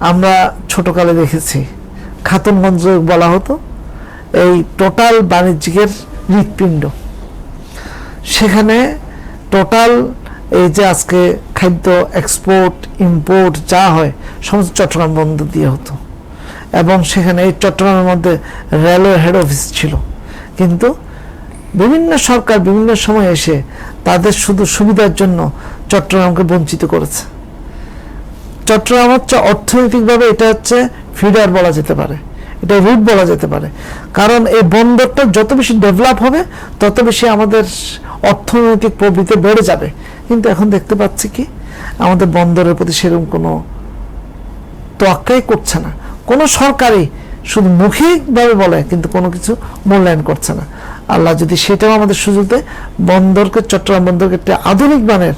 আমরা ছোটকালে দেখেছি। খাতুনগঞ্জ বলা হতো, এই টোটাল বাণিজ্যিকের হৃৎপিণ্ড। সেখানে টোটাল এই যে আজকে খাদ্য এক্সপোর্ট ইম্পোর্ট যা হয়, সমস্ত চট্টগ্রাম বন্দর দিয়ে হতো। এবং সেখানে এই চট্টগ্রামের মধ্যে রেলওয়ে হেড অফিস ছিল। কিন্তু বিভিন্ন সরকার বিভিন্ন সময় এসে তাদের শুধু সুবিধার জন্য চট্টগ্রামকে বঞ্চিত করেছে। চট্টগ্রাম হচ্ছে অর্থনৈতিকভাবে এটা হচ্ছে ফিডার বলা যেতে পারে। এটা রুট বলা যেতে পারে। কারণ এই বন্দরটা যত বেশি ডেভেলপ হবে, তত বেশি আমাদের অর্থনৈতিক প্রবৃত্তি বেড়ে যাবে। কিন্তু এখন দেখতে পাচ্ছি কি, আমাদের বন্দরের প্রতি সেরকম কোনো তোয়াক্কাই করছে না। কোনো সরকারই শুধু মৌখিকভাবে বলে, কিন্তু কোনো কিছু মূল্যায়ন করছে না। আল্লাহ যদি সেটাও আমাদের সুযোগ দেয়, বন্দরকে, চট্টগ্রাম বন্দরকে একটা আধুনিক মানের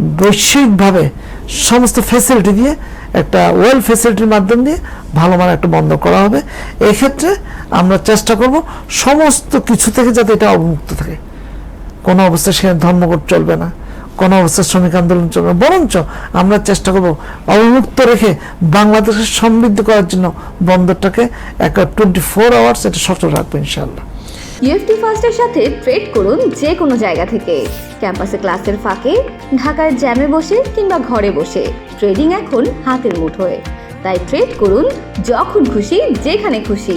বৈশ্বিকভাবে সমস্ত ফ্যাসিলিটি দিয়ে একটা ওয়েল ফ্যাসিলিটির মাধ্যম দিয়ে ভালো মানের একটা বন্ধ করা হবে। এক্ষেত্রে আমরা চেষ্টা করব সমস্ত কিছু থেকে যাতে এটা অবমুক্ত থাকে। কোনো অবস্থায় সেখানে ধর্মঘট চলবে না। কোনো অবস্থায় শ্রমিক আন্দোলন চলবে। বরঞ্চ আমরা চেষ্টা করব অবমুক্ত রেখে বাংলাদেশের সমৃদ্ধ করার জন্য বন্দরটাকে একটা টোয়েন্টি ফোর আওয়ার্স এটা সচল রাখব ইনশাআল্লাহ। ইউএফটি ফার্স্টের সাথে ট্রেড করুন যে কোনো জায়গা থেকে। ক্যাম্পাসে ক্লাসের ফাঁকে, ঢাকার জ্যামে বসে কিংবা ঘরে বসে। ট্রেডিং এখন হাতের মুঠোয়। তাই ট্রেড করুন যখন খুশি, যেখানে খুশি।